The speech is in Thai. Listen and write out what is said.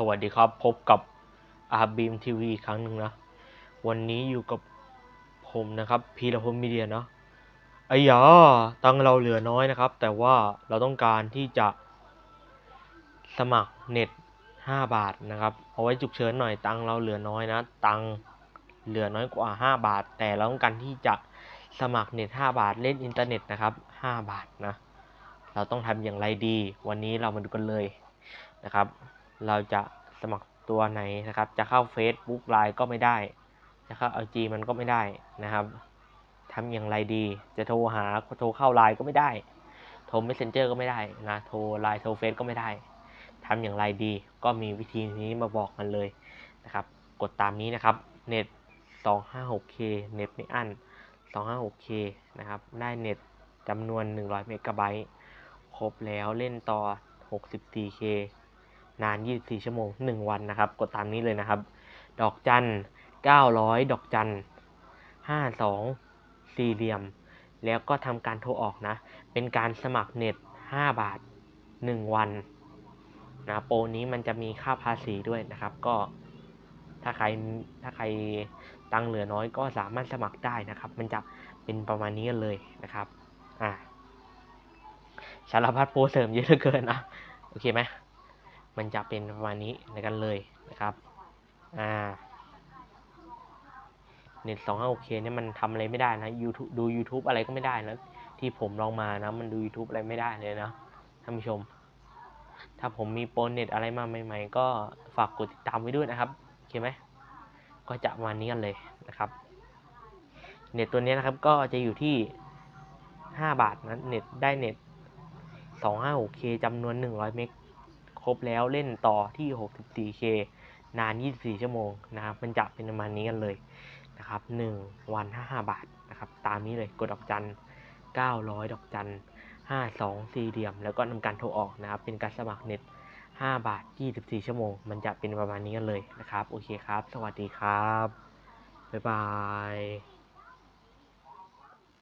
สวัสดีครับ พบกับอาบีมทีวีครั้งหนึ่งนะ วันนี้อยู่กับผมนะครับ พีรพลมีเดียเนาะไอ้ยาตังเราเหลือน้อยนะครับ แต่ว่าเราต้องการที่จะสมัครเน็ต 5 บาทนะครับ เอาไว้ฉุกเฉินหน่อยตังเราเหลือน้อยนะ ตังเหลือน้อยกว่า 5 บาท แต่เราต้องการที่จะสมัครเน็ต 5 บาทเล่นอินเทอร์เน็ตนะครับ 5 บาทนะ เราต้องทำอย่างไรดี วันนี้เรามาดูกันเลยนะครับ เราจะสมัครตัวไหนนะครับ จะเข้า Facebook ไลน์ก็ไม่ได้ จะเข้า LG มันก็ไม่ได้นะครับทำอย่างไรดี จะโทรหาโทรเข้าไลน์ก็ไม่ได้ โทร Messenger ก็ไม่ได้นะ โทรไลน์โทรเฟซก็ไม่ได้ทำอย่างไรดี ก็มีวิธีนี้มาบอกกันเลยนะครับ กดตามนี้นะครับ เน็ต 256K เน็ตไม่อั้น 256K นะครับ ได้เน็ตจำนวน 100 เมกะไบต์ ครบแล้วเล่นต่อ 64K นาน 24 ชั่วโมง 1 วันนะครับ กดตามนี้เลยนะครับ ดอกจัน 900 ดอกจัน 52 สี่เหลี่ยม แล้วก็ทำการโทรออกนะ เป็นการสมัครเน็ต 5 บาท 1 วันนะโปรนี้มันจะมีค่าภาษีด้วยนะครับ ก็ถ้าใครถ้าใครตังค์เหลือน้อยก็สามารถสมัครได้นะครับ มันจะเป็นประมาณนี้กันเลยนะครับ อ่าสารพัดโปรเสริมเยอะเหลือเกินนะ โอเคไหม มันจะเป็นประมาณนี้ในกันเลยนะครับ อ่าเน็ต2 5 6 k เคเนี่ยมันทำอะไรไม่ได้นะ YouTube ดู YouTube อะไรก็ไม่ได้นะ ที่ผมลองมานะ มันดู YouTube อะไรไม่ได้เลยนะท่านผู้ชม ถ้าผมมีโปรเน็ตอะไรมาใหม่ๆ ก็ฝากกดติดตามไว้ด้วยนะครับโอเคไหมก็จะประมาณนี้กันเลยนะครับ เน็ตตัวนี้นะครับก็จะอยู่ที่ 5 บาทนะเน็ตได้เน็ต 256K จำนวน 100 เมก รบแล้วเล่นต่อที่ 64K นาน 24 ชั่วโมงนะครับ มันจะเป็นประมาณนี้กันเลยนะครับ 1 วัน 55 บาทนะครับ ตามนี้เลยกดดอกจัน 900 ดอกจัน 52 สี่เหลี่ยม แล้วก็นำการโทรออกนะครับ เป็นการสมัครเน็ต 5 บาท 24 ชั่วโมง มันจะเป็นประมาณนี้กันเลยนะครับ โอเคครับ สวัสดีครับ บ๊ายบาย